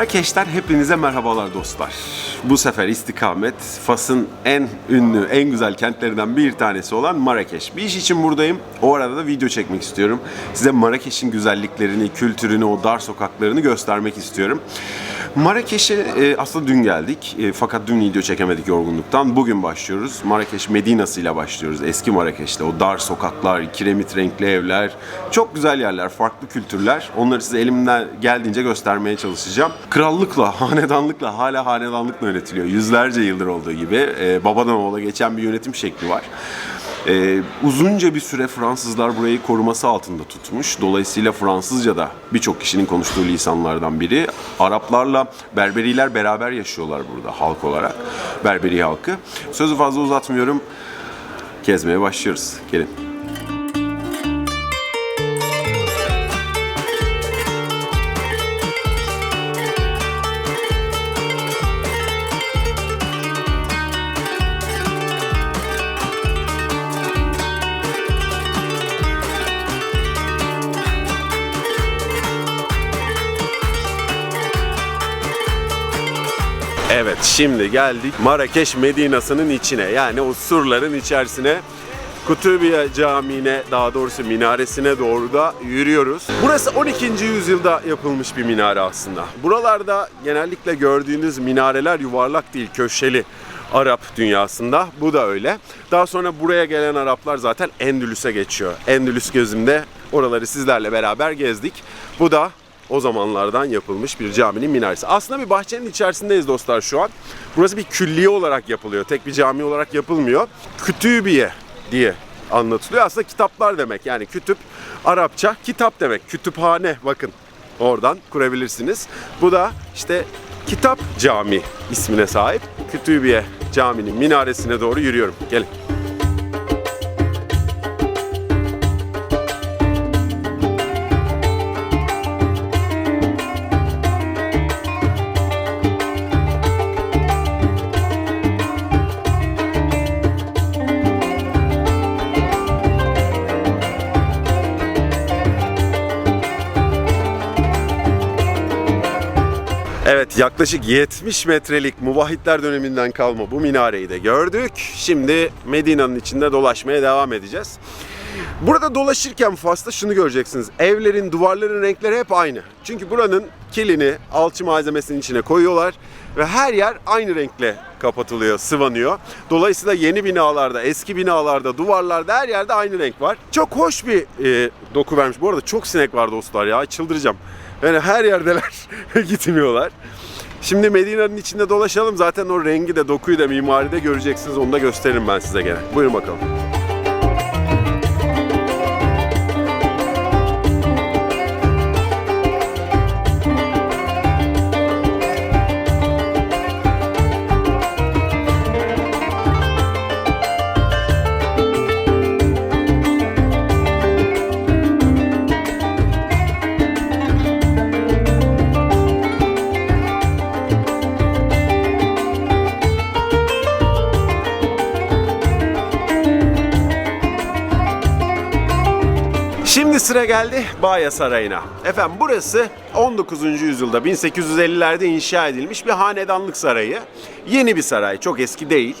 Marrakeş'ten hepinize merhabalar dostlar. Bu sefer istikamet Fas'ın en ünlü, en güzel kentlerinden bir tanesi olan Marrakeş. Bir iş için buradayım. O arada da video çekmek istiyorum. Size Marrakeş'in güzelliklerini, kültürünü, o dar sokaklarını göstermek istiyorum. Marrakeş'e e, aslında dün geldik. E, fakat dün video çekemedik yorgunluktan. Bugün başlıyoruz. Marrakeş Medinası ile başlıyoruz. Eski Marrakeş'te o dar sokaklar, kiremit renkli evler. Çok güzel yerler, farklı kültürler. Onları size elimden geldiğince göstermeye çalışacağım. Krallıkla, hanedanlıkla, hala hanedanlıkla yönetiliyor. Yüzlerce yıldır olduğu gibi. E, babadan oğula geçen bir yönetim şekli var. Ee, uzunca bir süre Fransızlar burayı koruması altında tutmuş. Dolayısıyla Fransızca da birçok kişinin konuştuğu lisanlardan biri. Araplarla Berberiler beraber yaşıyorlar burada halk olarak. Berberi halkı. Sözü fazla uzatmıyorum. Gezmeye başlıyoruz. Gelin. Şimdi geldik Marrakeş Medinası'nın içine yani o surların içerisine Kutubiye Camii'ne daha doğrusu minaresine doğru da yürüyoruz. Burası 12. yüzyılda yapılmış bir minare aslında. Buralarda genellikle gördüğünüz minareler yuvarlak değil köşeli Arap dünyasında. Bu da öyle. Daha sonra buraya gelen Araplar zaten Endülüs'e geçiyor. Endülüs gözümde oraları sizlerle beraber gezdik. Bu da o zamanlardan yapılmış bir caminin minaresi. Aslında bir bahçenin içerisindeyiz dostlar şu an. Burası bir külliye olarak yapılıyor. Tek bir cami olarak yapılmıyor. Kütübiye diye anlatılıyor. Aslında kitaplar demek. Yani kütüp Arapça kitap demek. Kütüphane bakın. Oradan kurabilirsiniz. Bu da işte Kitap Cami ismine sahip. Kütübiye Camii'nin minaresine doğru yürüyorum. Gelin. Yaklaşık 70 metrelik Muvahhidler döneminden kalma bu minareyi de gördük. Şimdi Medina'nın içinde dolaşmaya devam edeceğiz. Burada dolaşırken Fas'ta şunu göreceksiniz. Evlerin, duvarların renkleri hep aynı. Çünkü buranın kilini alçı malzemesinin içine koyuyorlar ve her yer aynı renkle kapatılıyor, sıvanıyor. Dolayısıyla yeni binalarda, eski binalarda, duvarlarda her yerde aynı renk var. Çok hoş bir e, doku vermiş. Bu arada çok sinek var dostlar ya, çıldıracağım. Yani her yerdeler, gitmiyorlar. Şimdi Medina'nın içinde dolaşalım. Zaten o rengi de, dokuyu da, mimari de göreceksiniz. Onu da gösteririm ben size gene. Buyurun bakalım. Sıra geldi Baya Sarayı'na. Efendim burası 19. yüzyılda 1850'lerde inşa edilmiş bir hanedanlık sarayı. Yeni bir saray, çok eski değil.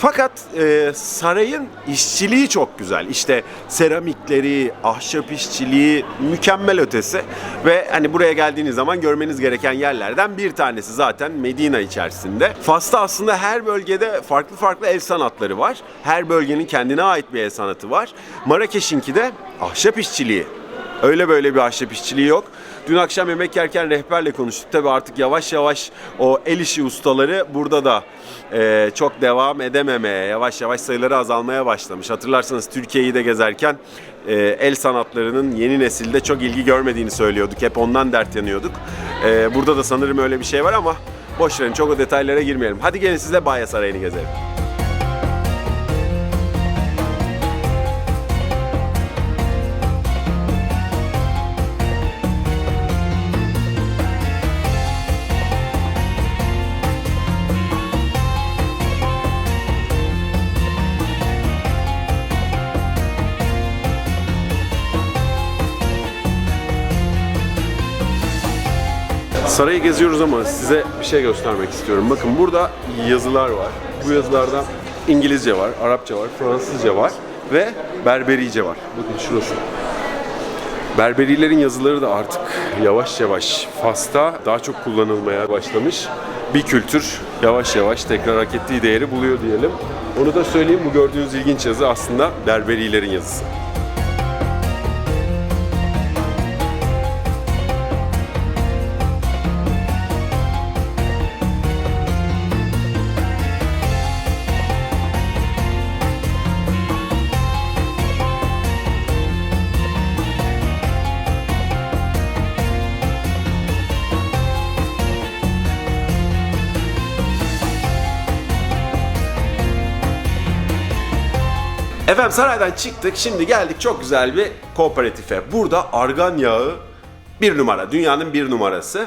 Fakat e, sarayın işçiliği çok güzel. İşte seramikleri, ahşap işçiliği mükemmel ötesi. Ve hani buraya geldiğiniz zaman görmeniz gereken yerlerden bir tanesi zaten Medina içerisinde. Fas'ta aslında her bölgede farklı farklı el sanatları var. Her bölgenin kendine ait bir el sanatı var. Marrakeş'inki de ahşap işçiliği. Öyle böyle bir ahşap işçiliği yok. Dün akşam yemek yerken rehberle konuştuk. Tabi artık yavaş yavaş o el işi ustaları burada da e, çok devam edememeye, yavaş yavaş sayıları azalmaya başlamış. Hatırlarsanız Türkiye'yi de gezerken e, el sanatlarının yeni nesilde çok ilgi görmediğini söylüyorduk. Hep ondan dert yanıyorduk. E, burada da sanırım öyle bir şey var ama boş verin çok o detaylara girmeyelim. Hadi gelin size Baya Sarayı'nı gezelim. Sarayı geziyoruz ama size bir şey göstermek istiyorum. Bakın burada yazılar var. Bu yazılarda İngilizce var, Arapça var, Fransızca var ve Berberice var. Bakın şurası. Berberilerin yazıları da artık yavaş yavaş Fas'ta daha çok kullanılmaya başlamış. Bir kültür yavaş yavaş tekrar hak ettiği değeri buluyor diyelim. Onu da söyleyeyim bu gördüğünüz ilginç yazı aslında Berberilerin yazısı. Efendim saraydan çıktık. Şimdi geldik çok güzel bir kooperatife. Burada argan yağı bir numara. Dünyanın bir numarası.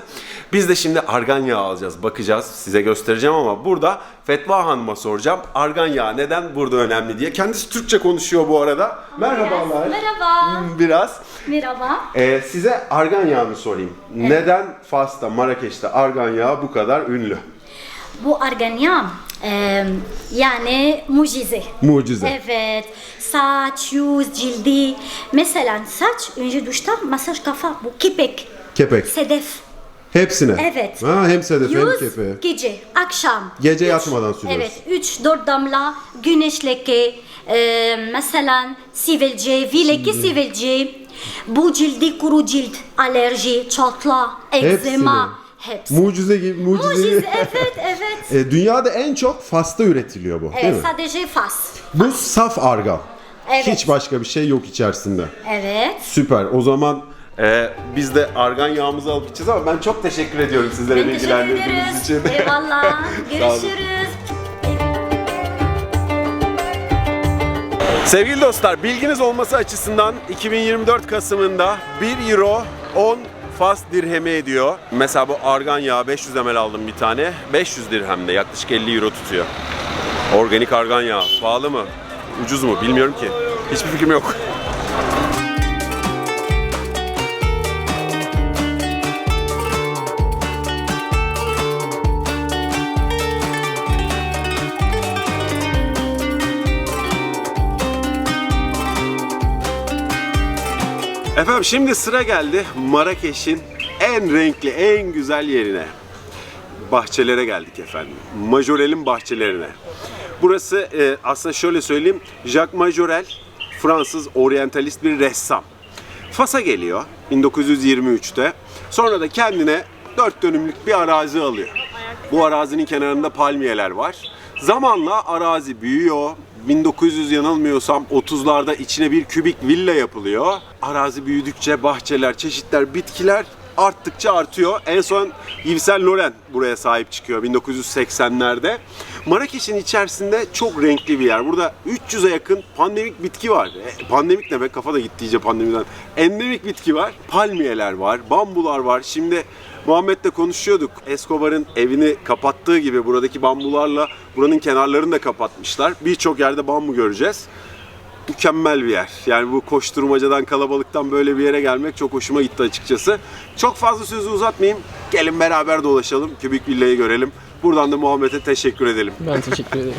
Biz de şimdi argan yağı alacağız. Bakacağız. Size göstereceğim ama burada Fetva Hanım'a soracağım. Argan yağı neden burada önemli diye. Kendisi Türkçe konuşuyor bu arada. Merhabalar. Merhaba. Hmm, Biraz. Merhaba. Ee, size argan yağını sorayım. Neden Fas'ta, Marrakeş'te argan yağı bu kadar ünlü? Bu arganya yani mucize. Mucize. Evet. Saç, yüz, cildi. Mesela saç önce duşta masaj kafa bu kepek. Kepek. Sedef. Hepsine. Evet. Ha, hem sedef hem Yüz kepeği. gece, akşam. Gece Üç- yatmadan sürüyoruz. Evet. 3-4 damla güneş leke. E, mesela sivilce, vileke sivilce. Bu cildi kuru cilt, alerji, çatla, egzema. Hepsi. Mucize gibi mucize. Mucize, evet, evet. E, dünyada en çok Fas'ta üretiliyor bu, değil Evet, mi? sadece fas. Bu saf argan. Evet. Hiç başka bir şey yok içerisinde. Evet. Süper. O zaman e, biz de argan yağımızı alıp içeceğiz ama ben çok teşekkür ediyorum sizlere Ben bilgilendirdiğiniz için. Eyvallah. Görüşürüz. Sevgili dostlar, bilginiz olması açısından 2024 Kasım'ında 1 euro 10 Fas dirhemi ediyor. Mesela bu argan yağı 500 ml aldım bir tane. 500 dirhemde yaklaşık 50 euro tutuyor. Organik argan yağı. Pahalı mı? Ucuz mu? Bilmiyorum ki. Hiçbir fikrim yok. Efendim şimdi sıra geldi Marrakeş'in en renkli, en güzel yerine. Bahçelere geldik efendim. Majorel'in bahçelerine. Burası e, aslında şöyle söyleyeyim. Jacques Majorel Fransız oryantalist bir ressam. Fas'a geliyor 1923'te. Sonra da kendine dört dönümlük bir arazi alıyor. Bu arazinin kenarında palmiyeler var. Zamanla arazi büyüyor. 1900 yanılmıyorsam 30'larda içine bir kübik villa yapılıyor. Arazi büyüdükçe bahçeler, çeşitler, bitkiler arttıkça artıyor. En son Yves Saint Laurent buraya sahip çıkıyor 1980'lerde. Marrakeş'in içerisinde çok renkli bir yer. Burada 300'e yakın pandemik bitki var. E, pandemik ne be? Kafa da gitti iyice pandemiden. Endemik bitki var. Palmiyeler var, bambular var. Şimdi Muhammed'le konuşuyorduk. Escobar'ın evini kapattığı gibi buradaki bambularla buranın kenarlarını da kapatmışlar. Birçok yerde bambu göreceğiz. Mükemmel bir yer. Yani bu koşturmacadan, kalabalıktan böyle bir yere gelmek çok hoşuma gitti açıkçası. Çok fazla sözü uzatmayayım. Gelin beraber dolaşalım. Kübik villayı görelim. Buradan da Muhammed'e teşekkür edelim. Ben teşekkür ederim.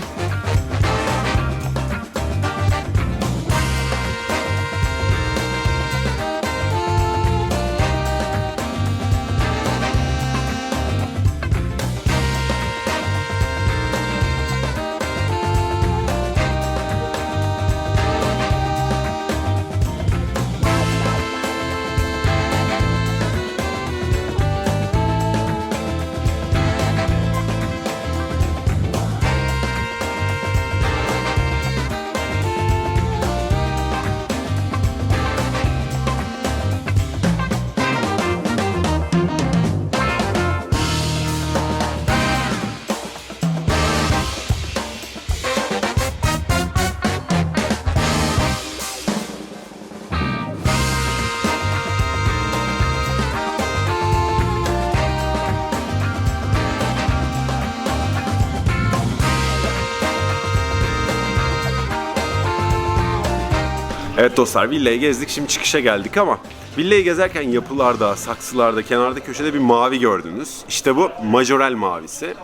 Evet dostlar villayı gezdik şimdi çıkışa geldik ama villayı gezerken yapılarda, saksılarda, kenarda köşede bir mavi gördünüz. İşte bu majorel mavisi.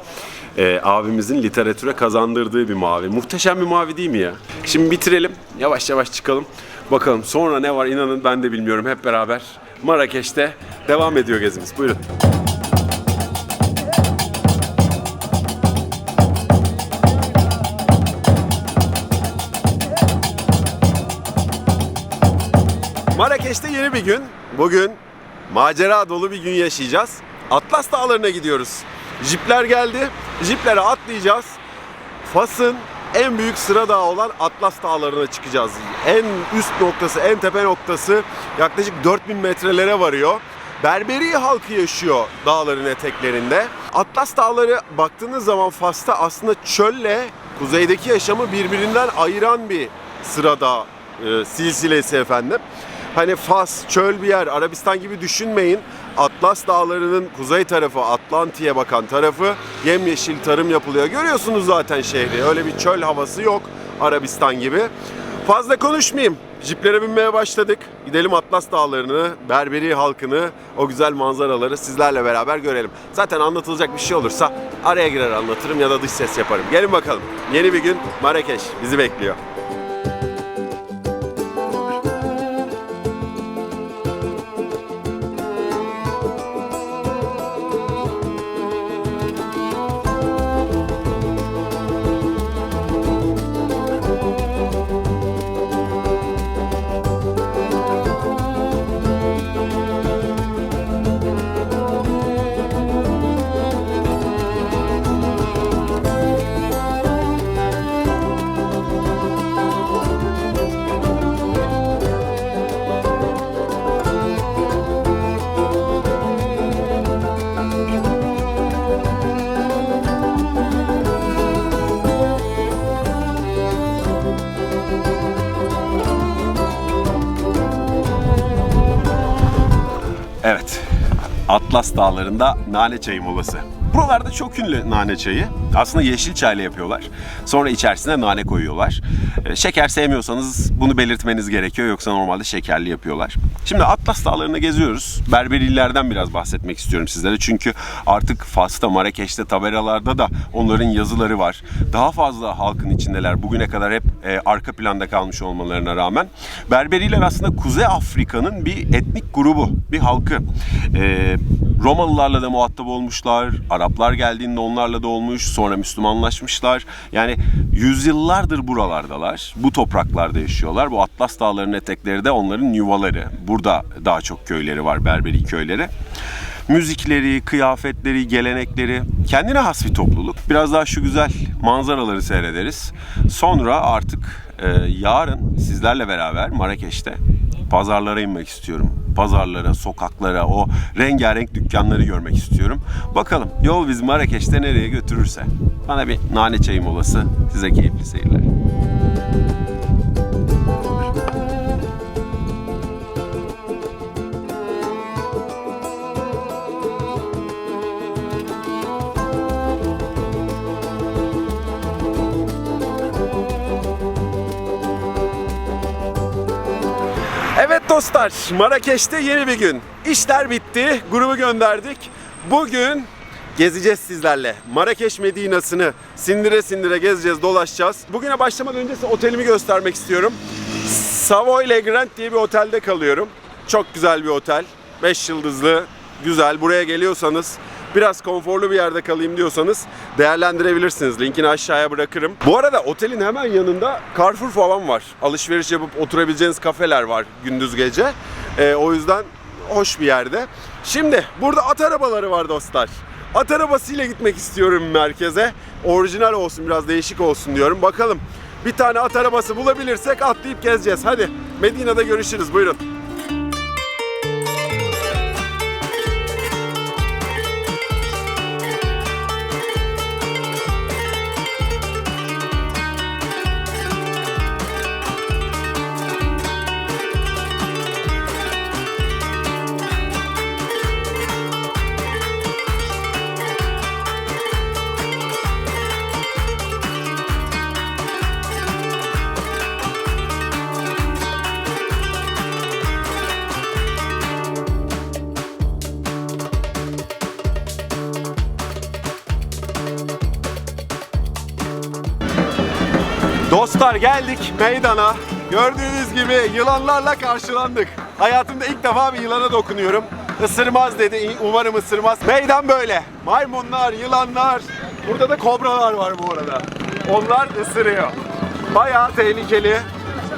Ee, abimizin literatüre kazandırdığı bir mavi. Muhteşem bir mavi değil mi ya? Şimdi bitirelim. Yavaş yavaş çıkalım. Bakalım sonra ne var inanın ben de bilmiyorum. Hep beraber Marrakeş'te devam ediyor gezimiz. Buyurun. Bir gün. Bugün macera dolu bir gün yaşayacağız. Atlas Dağları'na gidiyoruz. Jipler geldi. Jiplere atlayacağız. Fas'ın en büyük sıra dağı olan Atlas Dağları'na çıkacağız. En üst noktası, en tepe noktası yaklaşık 4000 metrelere varıyor. Berberi halkı yaşıyor dağların eteklerinde. Atlas Dağları baktığınız zaman Fas'ta aslında çölle kuzeydeki yaşamı birbirinden ayıran bir sıra dağ e, silsilesi efendim. Hani Fas, çöl bir yer, Arabistan gibi düşünmeyin. Atlas Dağları'nın kuzey tarafı, Atlantik'e bakan tarafı yemyeşil tarım yapılıyor. Görüyorsunuz zaten şehri. Öyle bir çöl havası yok Arabistan gibi. Fazla konuşmayayım. Jiplere binmeye başladık. Gidelim Atlas Dağları'nı, Berberi halkını, o güzel manzaraları sizlerle beraber görelim. Zaten anlatılacak bir şey olursa araya girer anlatırım ya da dış ses yaparım. Gelin bakalım. Yeni bir gün Marrakeş bizi bekliyor. Atlas Dağları'nda nane çayı molası. Buralarda çok ünlü nane çayı. Aslında yeşil çayla yapıyorlar. Sonra içerisine nane koyuyorlar. Ee, Şeker sevmiyorsanız bunu belirtmeniz gerekiyor. Yoksa normalde şekerli yapıyorlar. Şimdi Atlas Dağları'nda geziyoruz. Berberillerden biraz bahsetmek istiyorum sizlere. Çünkü artık Fas'ta, Marrakeş'te, tabelalarda da onların yazıları var. Daha fazla halkın içindeler. Bugüne kadar hep e, arka planda kalmış olmalarına rağmen. Berberiler aslında Kuzey Afrika'nın bir etnik grubu, bir halkı. E, Romalılarla da muhatap olmuşlar. Araplar geldiğinde onlarla da olmuş. Sonra Müslümanlaşmışlar. Yani yüzyıllardır buralardalar. Bu topraklarda yaşıyorlar. Bu Atlas Dağları'nın etekleri de onların yuvaları. Burada daha çok köyleri var, Berberi köyleri. Müzikleri, kıyafetleri, gelenekleri kendine has bir topluluk. Biraz daha şu güzel manzaraları seyrederiz. Sonra artık e, yarın sizlerle beraber Marrakeş'te pazarlara inmek istiyorum. Pazarlara, sokaklara, o rengarenk dükkanları görmek istiyorum. Bakalım yol bizi Marrakeş'te nereye götürürse. Bana bir nane çayı molası, size keyifli seyirler. Dostlar, Marrakeş'te yeni bir gün. İşler bitti, grubu gönderdik. Bugün gezeceğiz sizlerle. Marrakeş Medinası'nı sindire sindire gezeceğiz, dolaşacağız. Bugüne başlamadan önce size otelimi göstermek istiyorum. Savoy Le Grand diye bir otelde kalıyorum. Çok güzel bir otel. 5 yıldızlı, güzel. Buraya geliyorsanız biraz konforlu bir yerde kalayım diyorsanız değerlendirebilirsiniz. Linkini aşağıya bırakırım. Bu arada otelin hemen yanında Carrefour falan var. Alışveriş yapıp oturabileceğiniz kafeler var gündüz gece. Ee, o yüzden hoş bir yerde. Şimdi burada at arabaları var dostlar. At arabasıyla gitmek istiyorum merkeze. Orijinal olsun, biraz değişik olsun diyorum. Bakalım bir tane at arabası bulabilirsek atlayıp gezeceğiz. Hadi Medine'de görüşürüz. Buyurun. Dostlar geldik meydana. Gördüğünüz gibi yılanlarla karşılandık. Hayatımda ilk defa bir yılana dokunuyorum. Isırmaz dedi. Umarım ısırmaz. Meydan böyle. Maymunlar, yılanlar. Burada da kobralar var bu arada. Onlar ısırıyor. Bayağı tehlikeli.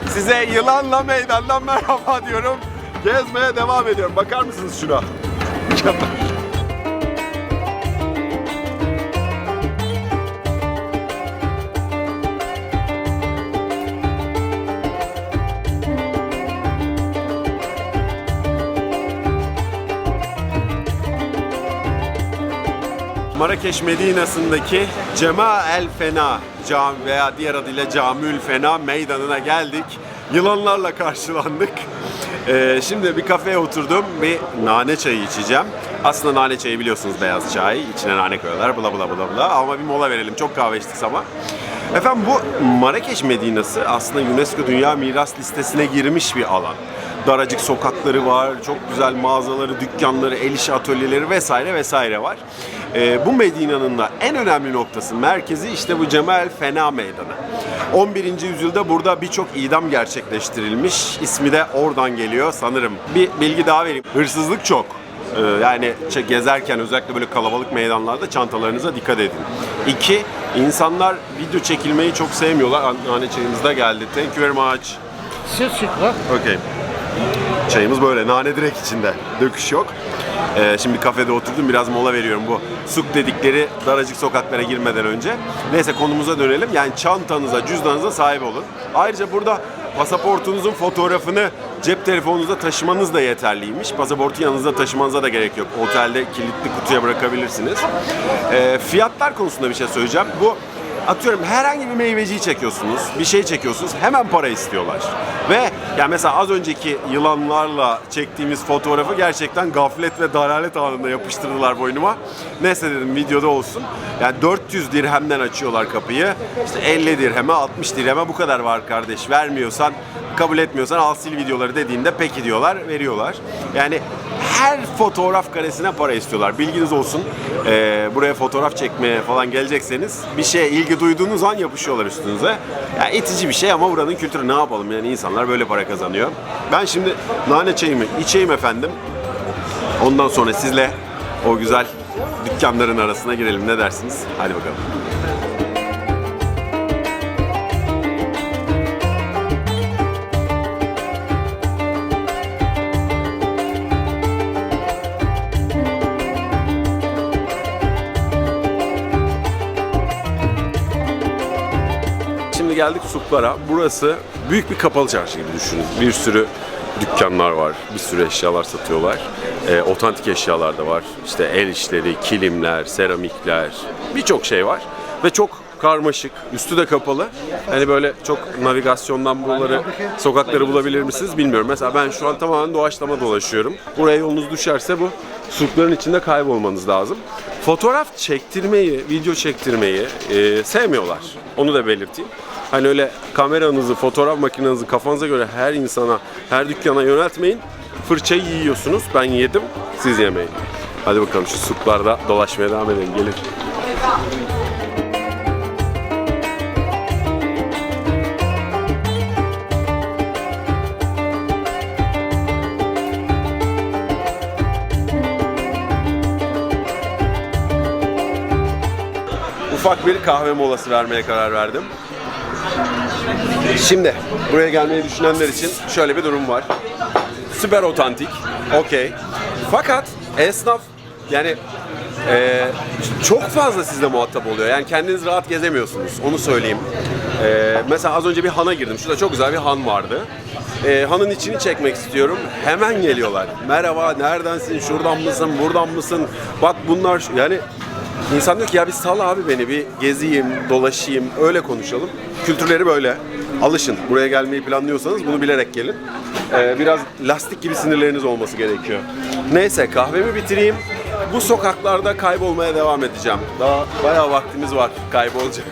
Size yılanla meydandan merhaba diyorum. Gezmeye devam ediyorum. Bakar mısınız şuna? Marrakeş Medinası'ndaki Cema El Fena cam veya diğer adıyla Camül Fena meydanına geldik. Yılanlarla karşılandık. Ee, şimdi bir kafeye oturdum. Bir nane çayı içeceğim. Aslında nane çayı biliyorsunuz beyaz çay. İçine nane koyuyorlar bla bla bla bla. Ama bir mola verelim. Çok kahve içtik ama. Efendim bu Marrakeş Medinası aslında UNESCO Dünya Miras Listesi'ne girmiş bir alan. Daracık sokakları var, çok güzel mağazaları, dükkanları, el işi atölyeleri vesaire vesaire var. Ee, bu Medina'nın da en önemli noktası, merkezi işte bu Cemal Fena Meydanı. 11. yüzyılda burada birçok idam gerçekleştirilmiş. İsmi de oradan geliyor sanırım. Bir bilgi daha vereyim. Hırsızlık çok. Ee, yani gezerken özellikle böyle kalabalık meydanlarda çantalarınıza dikkat edin. İki, insanlar video çekilmeyi çok sevmiyorlar. An- Nane çayımız da geldi. Thank you very much. C'est sucre. Okay. Çayımız böyle nane direkt içinde. Döküş yok. Ee, şimdi kafede oturdum biraz mola veriyorum bu suk dedikleri daracık sokaklara girmeden önce. Neyse konumuza dönelim. Yani çantanıza, cüzdanınıza sahip olun. Ayrıca burada pasaportunuzun fotoğrafını cep telefonunuzda taşımanız da yeterliymiş. Pasaportu yanınızda taşımanıza da gerek yok. Otelde kilitli kutuya bırakabilirsiniz. Ee, fiyatlar konusunda bir şey söyleyeceğim. Bu atıyorum herhangi bir meyveciyi çekiyorsunuz, bir şey çekiyorsunuz, hemen para istiyorlar. Ve yani mesela az önceki yılanlarla çektiğimiz fotoğrafı gerçekten gaflet ve dalalet anında yapıştırdılar boynuma. Neyse dedim videoda olsun. Yani 400 dirhemden açıyorlar kapıyı. İşte 50 dirheme, 60 dirheme bu kadar var kardeş. Vermiyorsan, kabul etmiyorsan al sil videoları dediğinde peki diyorlar, veriyorlar. Yani her fotoğraf karesine para istiyorlar. Bilginiz olsun. Ee, buraya fotoğraf çekmeye falan gelecekseniz bir şeye ilgi duyduğunuz an yapışıyorlar üstünüze. Yani itici bir şey ama buranın kültürü ne yapalım yani insanlar böyle para kazanıyor. Ben şimdi nane çayımı içeyim efendim. Ondan sonra sizle o güzel dükkanların arasına girelim ne dersiniz? Hadi bakalım. Geldik Suplara. Burası büyük bir kapalı çarşı gibi düşünün. Bir sürü dükkanlar var, bir sürü eşyalar satıyorlar. Ee, otantik eşyalar da var. İşte el işleri, kilimler, seramikler, birçok şey var. Ve çok karmaşık, üstü de kapalı. Hani böyle çok navigasyondan buraları, sokakları bulabilir misiniz bilmiyorum. Mesela ben şu an tamamen doğaçlama dolaşıyorum. Buraya yolunuz düşerse bu surkların içinde kaybolmanız lazım. Fotoğraf çektirmeyi, video çektirmeyi e, sevmiyorlar. Onu da belirteyim. Hani öyle kameranızı, fotoğraf makinenizi kafanıza göre her insana, her dükkana yöneltmeyin. Fırçayı yiyorsunuz. Ben yedim, siz yemeyin. Hadi bakalım şu surklarda dolaşmaya devam edelim. Gelin. ufak bir kahve molası vermeye karar verdim. Şimdi buraya gelmeyi düşünenler için şöyle bir durum var. Süper otantik, okey. Fakat esnaf yani e, çok fazla sizle muhatap oluyor. Yani kendiniz rahat gezemiyorsunuz. Onu söyleyeyim. E, mesela az önce bir hana girdim. Şurada çok güzel bir han vardı. E, hanın içini çekmek istiyorum. Hemen geliyorlar. Merhaba, neredensin? Şuradan mısın? Buradan mısın? Bak bunlar yani İnsan diyor ki ya bir sal abi beni bir gezeyim, dolaşayım, öyle konuşalım. Kültürleri böyle. Alışın. Buraya gelmeyi planlıyorsanız bunu bilerek gelin. Ee, biraz lastik gibi sinirleriniz olması gerekiyor. Neyse kahvemi bitireyim. Bu sokaklarda kaybolmaya devam edeceğim. Daha bayağı vaktimiz var kaybolacak.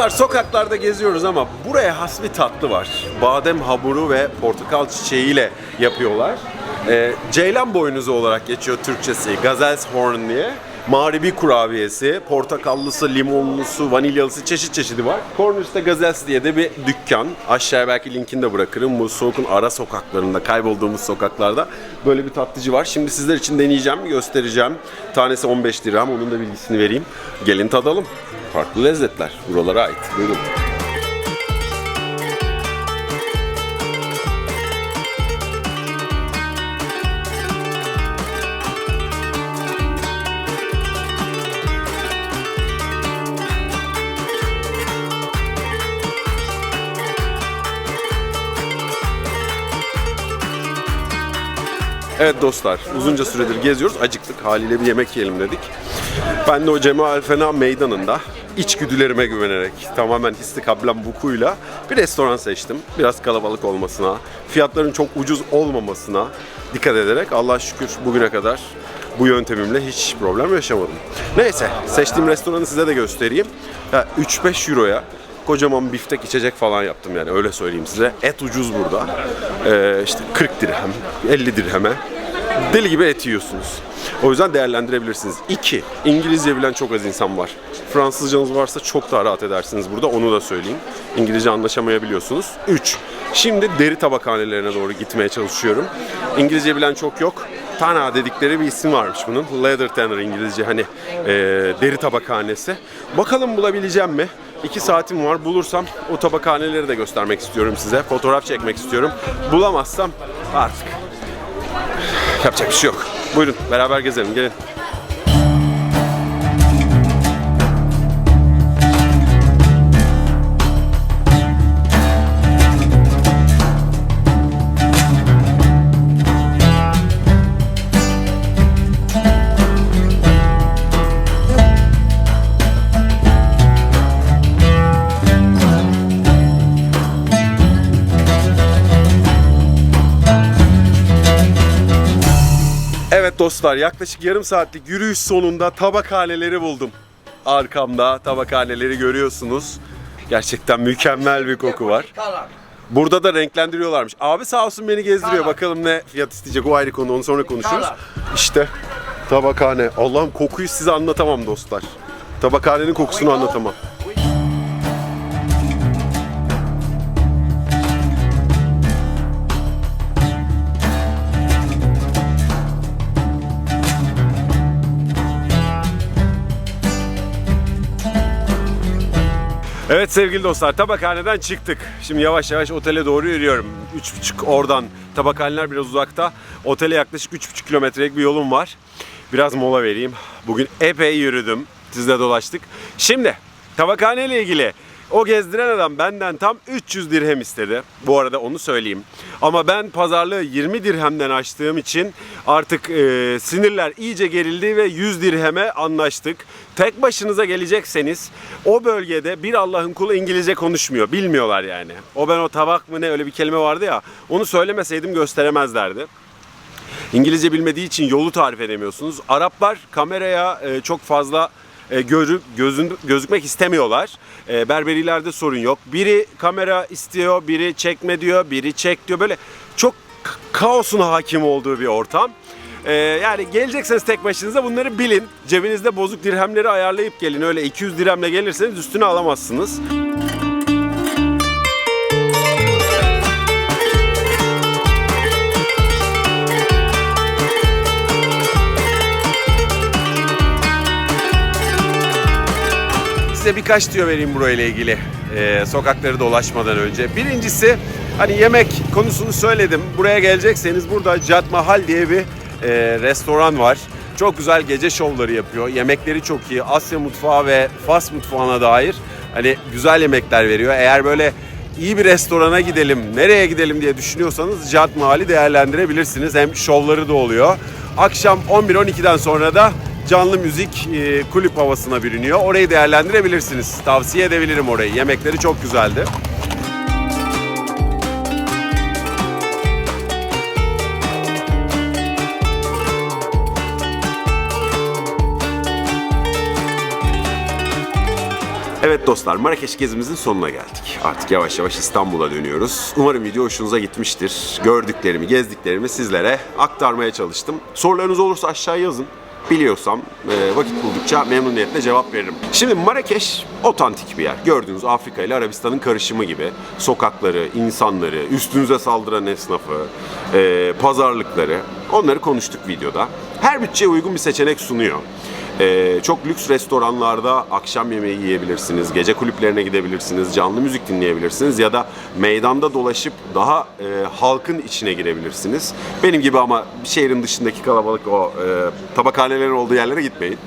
Dostlar sokaklarda geziyoruz ama buraya has bir tatlı var. Badem hamuru ve portakal çiçeğiyle yapıyorlar. Ee, Ceylan boynuzu olarak geçiyor Türkçesi. Gazelshorn diye. Mağribi kurabiyesi, portakallısı, limonlusu, vanilyalısı çeşit çeşidi var. Cornus'ta Gazels diye de bir dükkan. Aşağıya belki linkini de bırakırım. Bu soğukun ara sokaklarında, kaybolduğumuz sokaklarda böyle bir tatlıcı var. Şimdi sizler için deneyeceğim, göstereceğim. Tanesi 15 dirhem, onun da bilgisini vereyim. Gelin tadalım. Farklı lezzetler, buralara ait. Buyurun. Evet dostlar, uzunca süredir geziyoruz. Acıktık, haliyle bir yemek yiyelim dedik. Ben de o Cemal Fena Meydanı'nda içgüdülerime güvenerek, tamamen histikablan bukuyla bir restoran seçtim. Biraz kalabalık olmasına, fiyatların çok ucuz olmamasına dikkat ederek Allah'a şükür bugüne kadar bu yöntemimle hiç problem yaşamadım. Neyse, seçtiğim restoranı size de göstereyim. Ya 3-5 euroya kocaman biftek içecek falan yaptım yani öyle söyleyeyim size. Et ucuz burada. Ee, işte 40 dirhem, 50 dirheme deli gibi et yiyorsunuz. O yüzden değerlendirebilirsiniz. 2. İngilizce bilen çok az insan var. Fransızcanız varsa çok daha rahat edersiniz burada. Onu da söyleyeyim. İngilizce anlaşamayabiliyorsunuz. 3. Şimdi deri tabakhanelerine doğru gitmeye çalışıyorum. İngilizce bilen çok yok. Tana dedikleri bir isim varmış bunun. Leather Tanner İngilizce hani e, deri tabakhanesi. Bakalım bulabileceğim mi? İki saatim var. Bulursam o tabakhaneleri de göstermek istiyorum size. Fotoğraf çekmek istiyorum. Bulamazsam artık yapacak bir şey yok. Buyurun beraber gezelim gelin. Dostlar yaklaşık yarım saatlik yürüyüş sonunda tabakhaneleri buldum. Arkamda tabakhaneleri görüyorsunuz. Gerçekten mükemmel bir koku var. Burada da renklendiriyorlarmış. Abi sağ olsun beni gezdiriyor. Bakalım ne fiyat isteyecek o ayrı konu onu sonra konuşuruz. İşte tabakhane. Allah'ım kokuyu size anlatamam dostlar. Tabakhanenin kokusunu anlatamam. Evet sevgili dostlar tabakhaneden çıktık. Şimdi yavaş yavaş otele doğru yürüyorum. 3,5 oradan tabakhaneler biraz uzakta. Otele yaklaşık 3,5 kilometrelik bir yolum var. Biraz mola vereyim. Bugün epey yürüdüm. Sizle dolaştık. Şimdi tabakhane ile ilgili o gezdiren adam benden tam 300 dirhem istedi. Bu arada onu söyleyeyim. Ama ben pazarlığı 20 dirhemden açtığım için artık e, sinirler iyice gerildi ve 100 dirheme anlaştık. Tek başınıza gelecekseniz o bölgede bir Allah'ın kulu İngilizce konuşmuyor. Bilmiyorlar yani. O ben o tabak mı ne öyle bir kelime vardı ya. Onu söylemeseydim gösteremezlerdi. İngilizce bilmediği için yolu tarif edemiyorsunuz. Araplar kameraya e, çok fazla e, görü, gözün, gözükmek istemiyorlar. E, berberilerde sorun yok. Biri kamera istiyor, biri çekme diyor, biri çek diyor. Böyle çok kaosun hakim olduğu bir ortam. E, yani gelecekseniz tek başınıza bunları bilin. Cebinizde bozuk dirhemleri ayarlayıp gelin. Öyle 200 dirhemle gelirseniz üstüne alamazsınız. Size birkaç tüyo vereyim burayla ilgili e, sokakları dolaşmadan önce. Birincisi hani yemek konusunu söyledim. Buraya gelecekseniz burada Jat Mahal diye bir e, restoran var. Çok güzel gece şovları yapıyor. Yemekleri çok iyi. Asya mutfağı ve Fas mutfağına dair hani güzel yemekler veriyor. Eğer böyle iyi bir restorana gidelim, nereye gidelim diye düşünüyorsanız Jat Mahal'i değerlendirebilirsiniz. Hem şovları da oluyor. Akşam 11-12'den sonra da canlı müzik e, kulüp havasına bürünüyor. Orayı değerlendirebilirsiniz. Tavsiye edebilirim orayı. Yemekleri çok güzeldi. Evet Dostlar Marrakeş gezimizin sonuna geldik. Artık yavaş yavaş İstanbul'a dönüyoruz. Umarım video hoşunuza gitmiştir. Gördüklerimi, gezdiklerimi sizlere aktarmaya çalıştım. Sorularınız olursa aşağıya yazın. Biliyorsam e, vakit buldukça memnuniyetle cevap veririm. Şimdi Marrakeş otantik bir yer. Gördüğünüz Afrika ile Arabistan'ın karışımı gibi. Sokakları, insanları, üstünüze saldıran esnafı, e, pazarlıkları onları konuştuk videoda. Her bütçeye uygun bir seçenek sunuyor. Ee, çok lüks restoranlarda akşam yemeği yiyebilirsiniz, gece kulüplerine gidebilirsiniz, canlı müzik dinleyebilirsiniz ya da meydanda dolaşıp daha e, halkın içine girebilirsiniz. Benim gibi ama şehrin dışındaki kalabalık o e, tabakhanelerin olduğu yerlere gitmeyin.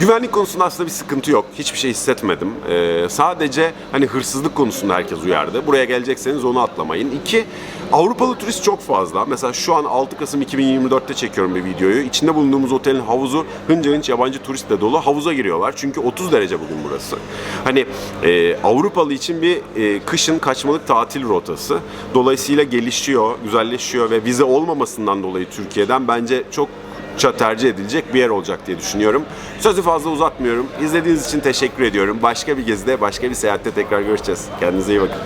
Güvenlik konusunda aslında bir sıkıntı yok. Hiçbir şey hissetmedim. Ee, sadece hani hırsızlık konusunda herkes uyardı. Buraya gelecekseniz onu atlamayın. İki, Avrupalı turist çok fazla. Mesela şu an 6 Kasım 2024'te çekiyorum bir videoyu. İçinde bulunduğumuz otelin havuzu hınca hınç yabancı turistle dolu. Havuza giriyorlar. Çünkü 30 derece bugün burası. Hani e, Avrupalı için bir e, kışın kaçmalık tatil rotası. Dolayısıyla gelişiyor, güzelleşiyor ve vize olmamasından dolayı Türkiye'den bence çokça tercih edilecek bir yer olacak diye düşünüyorum. Sözü fazla uzatmıyorum. İzlediğiniz için teşekkür ediyorum. Başka bir gezide, başka bir seyahatte tekrar görüşeceğiz. Kendinize iyi bakın.